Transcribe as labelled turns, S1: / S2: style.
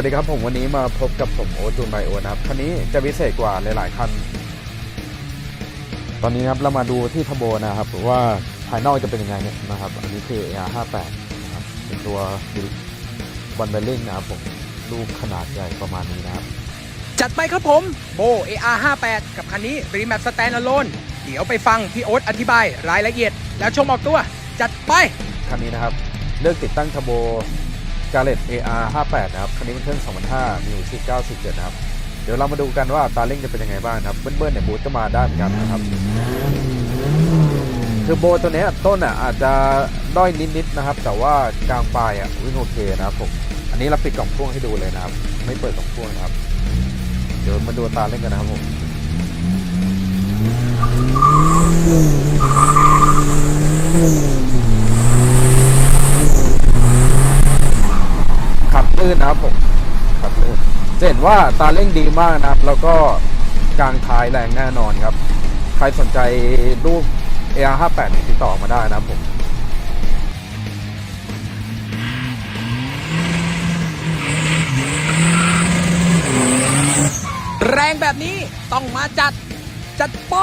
S1: วัสดีครับผมวันนี้มาพบกับผมโอจูนไบโอนะครับคันนี้จะพิเศษกว่าหลาย ๆ คัน ตอนนี้นะครับเรามาดูที่ทโบนะครับว่าภายนอกจะเป็นยังไงเนี่ยนะครับ อันนี้คือ AR58 นะครับเป็นตัวบอลเบลลิงนะครับผมลูกขนาดใหญ่ประมาณนี้นะครับ
S2: จัดไปครับผมโบ AR58 กับคันนี้ r e m a p Stand Alone เดี๋ยวไปฟังพี่โอ๊ตอธิบายรายละเอียด แล้วชมออกตัว จัดไป
S1: คันนี้นะครับเลือกติดตั้งท โบกาเลต AR58 นะครับ คันนี้เป็นเครื่อง 2005 มีอยู่ที่947นะครับ เดี๋ยวเรามาดูกันว่าตาเร่งจะเป็นยังไงบ้างครับ เบิ้ลๆเนี่ยบูทก็มาได้เหมือนกันนะครับ คือโบตัวนี้ต้นอะอาจจะด้อยนิดๆนะครับ แต่ว่ากลางปลายอะวิ่งโอเคนะครับผม อันนี้เราปิดกล่องพ่วงให้ดูเลยนะครับ ไม่เปิดกล่องพ่วงนะครับ เดี๋ยวมาดูตาเร่งกันนะครับผมขับ ลื่นนะครับผมขับลื่นจะเห็นว่าตาเร่งดีมากนะครับ แล้วก็กลางท้ายแรงแน่นอนครับ ใครสนใจรูป AR58 ติดต่อมาได้นะครับผม
S2: แรงแบบนี้ต้องมาจัด จัดไป